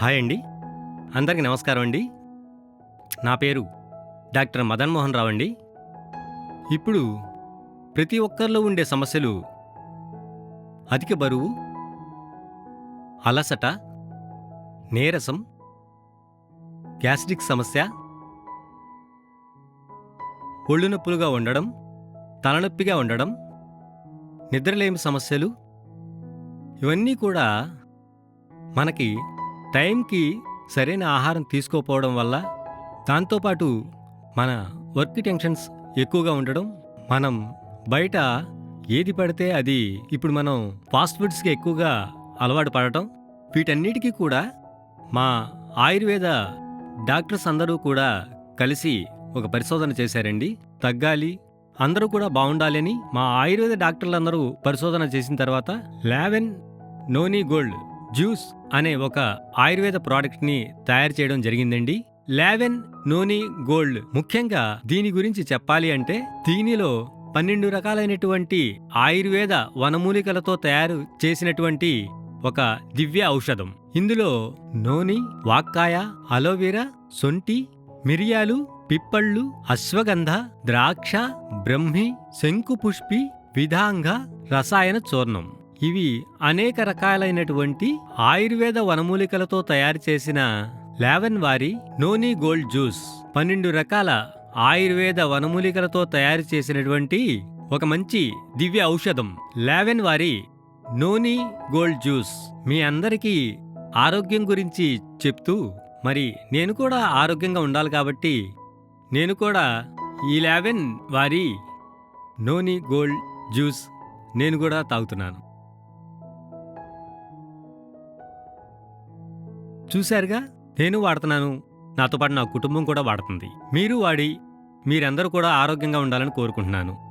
Hi అండి. అందరికీ నమస్కారం అండి. నా పేరు డాక్టర్ మదన్ మోహన్ రావు అండి. ఇప్పుడు ప్రతి ఒక్కరిలో ఉండే సమస్యలు అధిక బరువు అలసట నీరసం గ్యాస్ట్రిక్ సమస్య ఒళ్ళు నొప్పులుగా ఉండడం తలనొప్పిగా ఉండడం నిద్రలేమి సమస్యలు ఇవన్నీ కూడా మనకి టైంకి సరైన ఆహారం తీసుకోకపోవడం వల్ల దాంతోపాటు మన వర్క్ టెన్షన్స్ ఎక్కువగా ఉండడం మనం బయట ఏది పడితే అది ఇప్పుడు మనం ఫాస్ట్ ఫుడ్స్కి ఎక్కువగా అలవాటు పడటం వీటన్నిటికీ కూడా మా ఆయుర్వేద డాక్టర్స్ అందరూ కూడా కలిసి ఒక పరిశోధన చేశారండి. తగ్గాలి అందరూ కూడా బాగుండాలని మా ఆయుర్వేద డాక్టర్లందరూ పరిశోధన చేసిన తర్వాత లెవెన్ నోనీ గోల్డ్ జ్యూస్ అనే ఒక ఆయుర్వేద ప్రోడక్ట్ని తయారు చేయడం జరిగిందండి. లావెన్ నోనీ గోల్డ్ ముఖ్యంగా దీని గురించి చెప్పాలి అంటే దీనిలో పన్నెండు రకాలైనటువంటి ఆయుర్వేద వనమూలికలతో తయారు చేసినటువంటి ఒక దివ్య ఔషధం. ఇందులో నోని వాక్కాయ అలోవెరా సొంటి మిరియాలు పిప్పళ్ళు అశ్వగంధ ద్రాక్ష బ్రహ్మి శంకుపుష్పి విధాంగ రసాయన చూర్ణం. ఇవి అనేక రకాలైనటువంటి ఆయుర్వేద వనమూలికలతో తయారు చేసిన లావెన్ వారి నోనీ గోల్డ్ జ్యూస్. పన్నెండు రకాల ఆయుర్వేద వనమూలికలతో తయారు చేసినటువంటి ఒక మంచి దివ్య ఔషధం లావెన్ వారి నోనీ గోల్డ్ జ్యూస్. మీ అందరికీ ఆరోగ్యం గురించి చెప్తూ మరి నేను కూడా ఆరోగ్యంగా ఉండాలి కాబట్టి నేను కూడా ఈ లెవెన్ వారి నోనీ గోల్డ్ జ్యూస్ నేను కూడా తాగుతున్నాను. చూశారుగా? నేను వాడుతున్నాను. నాతో పాటు నా కుటుంబం కూడా వాడుతుంది. మీరు వాడి మీరందరూ కూడా ఆరోగ్యంగా ఉండాలని కోరుకుంటున్నాను.